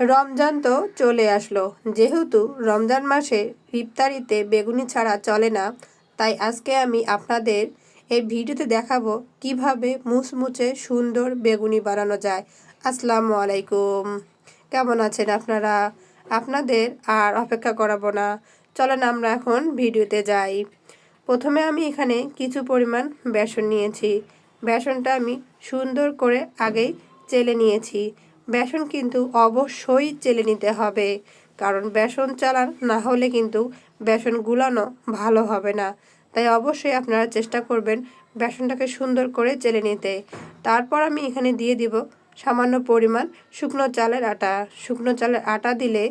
রমজান তো চলে আসলো। যেহেতু রমজান মাসে ইফতারিতে বেগুনি ছাড়া চলে না, তাই আজকে আমি আপনাদের এই ভিডিওতে দেখাবো কীভাবে মুচমুচে সুন্দর বেগুনি বানানো যায়। আসসালামু আলাইকুম। কেমন আছেন আপনারা? আপনাদের আর অপেক্ষা করাবো না। চলেন আমরা এখন ভিডিওতে যাই। প্রথমে আমি এখানে কিছু পরিমাণ বেসন নিয়েছি। বেসনটা আমি সুন্দর করে আগেই চেলে নিয়েছি। বেসন কিন্তু অবশ্যই চেলে নিতে হবে। কারণ বেসন চালান না হলে কিন্তু বেসন গুলানো ভালো হবে না। তাই অবশ্যই আপনারা চেষ্টা করবেন বেসনটাকে সুন্দর করে চেলে নিতে। তারপর আমি এখানে দিয়ে দিব সামান্য পরিমাণ শুকনো চালের আটা। শুকনো চালের আটা দিলে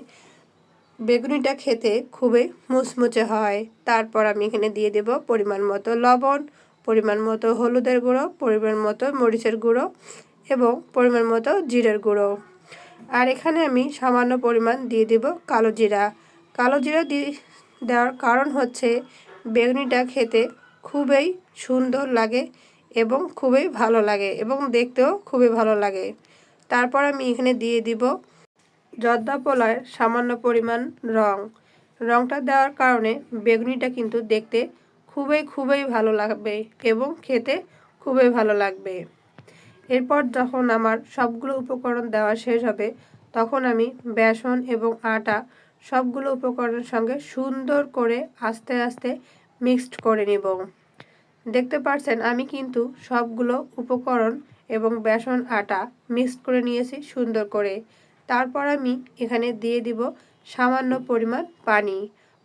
বেগুনিটা খেতে খুবই মুচমুচে হয়। তারপর আমি এখানে দিয়ে দেব পরিমাণ মতো লবণ, পরিমাণ মতো হলুদের গুঁড়ো, পরিমাণ মতো মরিচের গুঁড়ো। এবং পরিমাণ মতো জিরের গুঁড়ো। আর এখানে আমি সামান্য পরিমাণ দিয়ে দেব কালো জিরা। কালো জিরা দিয়ে দেওয়ার কারণ হচ্ছে বেগুনিটা খেতে খুবই সুন্দর লাগে এবং খুবই ভালো লাগে এবং দেখতেও খুবই ভালো লাগে। তারপর আমি এখানে দিয়ে দিব জর্দা পোলার সামান্য পরিমাণ রং। রংটা দেওয়ার কারণে বেগুনিটা কিন্তু দেখতে খুবই খুবই ভালো লাগবে এবং খেতে খুবই ভালো লাগবে। এরপর যখন আমার সবগুলো উপকরণ দেওয়া শেষ হবে, তখন আমি বেসন এবং আটা সবগুলো উপকরণের সঙ্গে সুন্দর করে আস্তে আস্তে মিক্সড করে নিব। দেখতে পাচ্ছেন আমি কিন্তু সবগুলো উপকরণ এবং বেসন, আটা মিক্সড করে নিয়েছি সুন্দর করে। তারপর আমি এখানে দিয়ে দিব সামান্য পরিমাণ পানি।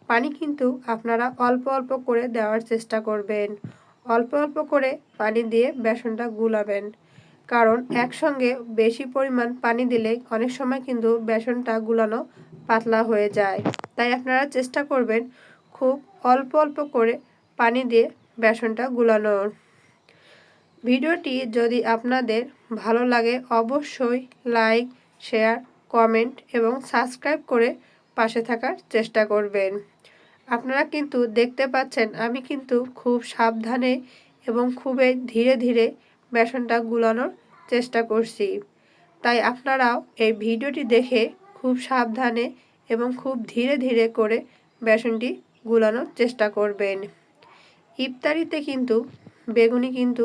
পানি কিন্তু আপনারা অল্প অল্প করে দেওয়ার চেষ্টা করবেন। অল্প অল্প করে পানি দিয়ে বেসনটা গুলাবেন। কারণ একসঙ্গে বেশি পরিমাণ পানি দিলে অনেক সময় কিন্তু বেসনটা গুলানো পাতলা হয়ে যায়। তাই আপনারা চেষ্টা করবেন খুব অল্প অল্প করে পানি দিয়ে বেসনটা গুলানোর। ভিডিওটি যদি আপনাদের ভালো লাগে, অবশ্যই লাইক, শেয়ার, কমেন্ট এবং সাবস্ক্রাইব করে পাশে থাকার চেষ্টা করবেন। আপনারা কিন্তু দেখতে পাচ্ছেন, আমি কিন্তু খুব সাবধানে এবং খুবই ধীরে ধীরে বেসনটা গুলানোর চেষ্টা করছি। তাই আপনারাও এই ভিডিওটি দেখে খুব সাবধানে এবং খুব ধীরে ধীরে করে বেসনটি গুলানোর চেষ্টা করবেন। ইফতারিতে কিন্তু বেগুনি কিন্তু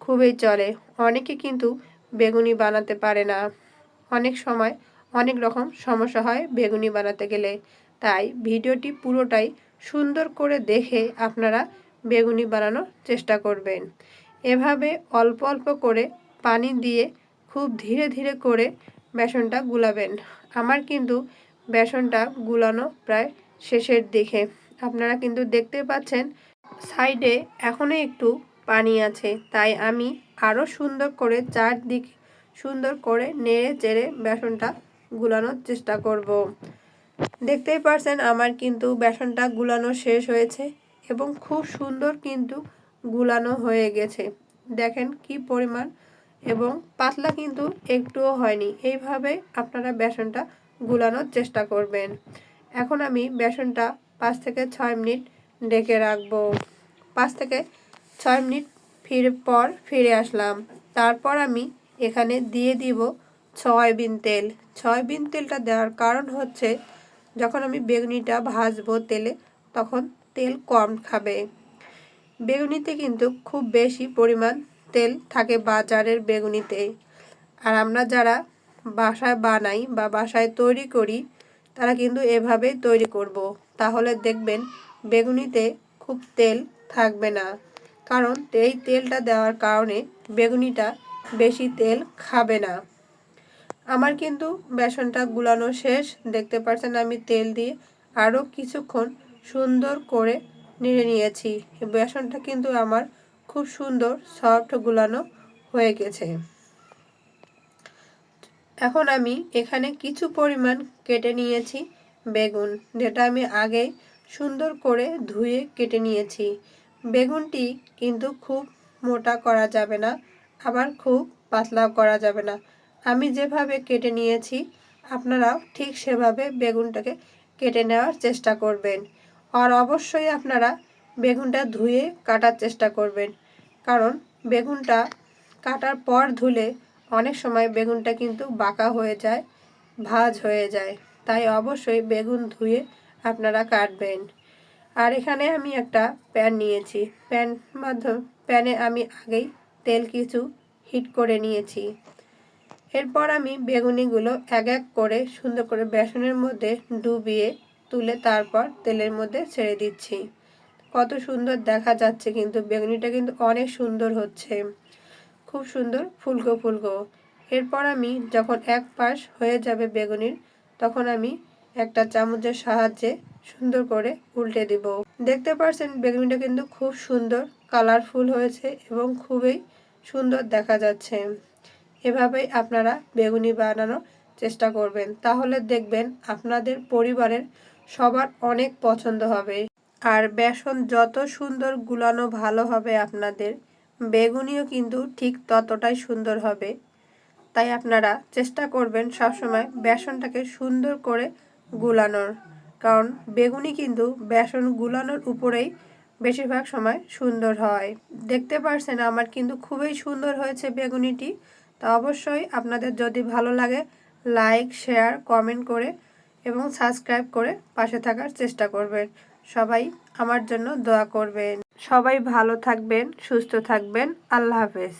খুবই চলে। অনেকে কিন্তু বেগুনি বানাতে পারে না। অনেক সময় অনেক রকম সমস্যা হয় বেগুনি বানাতে গেলে। তাই ভিডিওটি পুরোটাই সুন্দর করে দেখে আপনারা বেগুনি বানানোর চেষ্টা করবেন। এভাবে অল্প অল্প করে পানি দিয়ে খুব ধীরে ধীরে করে বেসনটা গুলাবেন। আমার কিন্তু বেসনটা গুলানো প্রায় শেষের দিকে। আপনারা কিন্তু দেখতে পাচ্ছেন, সাইডে এখনও একটু পানি আছে। তাই আমি আরও সুন্দর করে চারদিক সুন্দর করে নেড়ে চেড়ে বেসনটা গুলানোর চেষ্টা করব। দেখতেই পারছেন, আমার কিন্তু বেসনটা গুলানো শেষ হয়েছে এবং খুব সুন্দর কিন্তু গুলানো হয়ে গেছে। দেখেন কি পরিমাণ এবং পাতলা কিন্তু একটুও হয়নি। এইভাবে আপনারা বেসনটা গুলানোর চেষ্টা করবেন। এখন আমি বেসনটা পাঁচ থেকে ছয় মিনিট ডেকে রাখব। পাঁচ থেকে ছয় মিনিট ফিরে পর ফিরে আসলাম। তারপর আমি এখানে দিয়ে দিব সয়াবিন তেল। সয়াবিন তেলটা দেওয়ার কারণ হচ্ছে, যখন আমি বেগুনিটা ভাজবো তেলে, তখন তেল কম খাবে। বেগুনিতে কিন্তু খুব বেশি পরিমাণ তেল থাকে বাজারের বেগুনিতে। আর আমরা যারা বাসায় বানাই বা বাসায় তৈরি করি, তারা কিন্তু এভাবে তৈরি করব। তাহলে দেখবেন বেগুনিতে খুব তেল থাকবে না। কারণ এই তেলটা দেওয়ার কারণে বেগুনিটা বেশি তেল খাবে না। আমার কিন্তু বেসনটা গুলানো শেষ, দেখতে পাচ্ছেন আমি তেল দিয়ে আরও কিছুক্ষণ সুন্দর করে নেড়ে নিয়েছি। বেসনটা কিন্তু আমার খুব সুন্দর সফট গুলানো হয়ে গেছে। এখন আমি এখানে কিছু পরিমাণ কেটে নিয়েছি বেগুন, যেটা আমি আগে সুন্দর করে ধুয়ে কেটে নিয়েছি। বেগুনটি কিন্তু খুব মোটা করা যাবে না, আবার খুব পাতলাও করা যাবে না। আমি যেভাবে কেটে নিয়েছি, আপনারাও ঠিক সেভাবে বেগুনটাকে কেটে নেওয়ার চেষ্টা করবেন। আর অবশ্যই আপনারা বেগুনটা ধুয়ে কাটার চেষ্টা করবেন। কারণ বেগুনটা কাটার পর ধুলে অনেক সময় বেগুনটা কিন্তু বাঁকা হয়ে যায়, ভাজ হয়ে যায়। তাই অবশ্যই বেগুন ধুয়ে আপনারা কাটবেন। আর এখানে আমি একটা প্যান নিয়েছি। প্যান মাধ্যম, প্যানে আমি আগেই তেল কিছু হিট করে নিয়েছি। এরপর আমি বেগুনিগুলো এক এক করে সুন্দর করে বেসনের মধ্যে ডুবিয়ে তুলে তারপর তেলের মধ্যে ছেড়ে দিচ্ছি। কত সুন্দর দেখা যাচ্ছে কিন্তু, বেগুনিটা কিন্তু অনেক সুন্দর হচ্ছে। খুব সুন্দর, ফুলকো ফুলকো। এরপর আমি যখন এক পাশ হয়ে যাবে বেগুনির, তখন আমি একটা চামচের সাহায্যে সুন্দর করে উল্টে দিব। দেখতে পাচ্ছেন বেগুনিটা কিন্তু খুব সুন্দর, কালারফুল হয়েছে এবং খুবই সুন্দর দেখা যাচ্ছে। এভাবেই আপনারা বেগুনি বানানোর চেষ্টা করবেন। তাহলে দেখবেন আপনাদের পরিবারের সবার অনেক পছন্দ হবে। আর বেসন যত সুন্দর গুলানো ভালো হবে আপনাদের, বেগুনিও কিন্তু ঠিক ততটাই সুন্দর হবে। তাই আপনারা চেষ্টা করবেন সবসময় বেসনটাকে সুন্দর করে গুলানোর। কারণ বেগুনি কিন্তু বেসন গুলানোর উপরেই বেশিরভাগ সময় সুন্দর হয়। দেখতে পারছেন আমার কিন্তু খুবই সুন্দর হয়েছে বেগুনিটি। তা অবশ্যই আপনাদের যদি ভালো লাগে লাইক শেয়ার কমেন্ট করে এবং সাবস্ক্রাইব করে পাশে থাকার চেষ্টা করবেন। সবাই আমার জন্য দোয়া করবেন। সবাই ভালো থাকবেন, সুস্থ থাকবেন। আল্লাহ হাফেজ।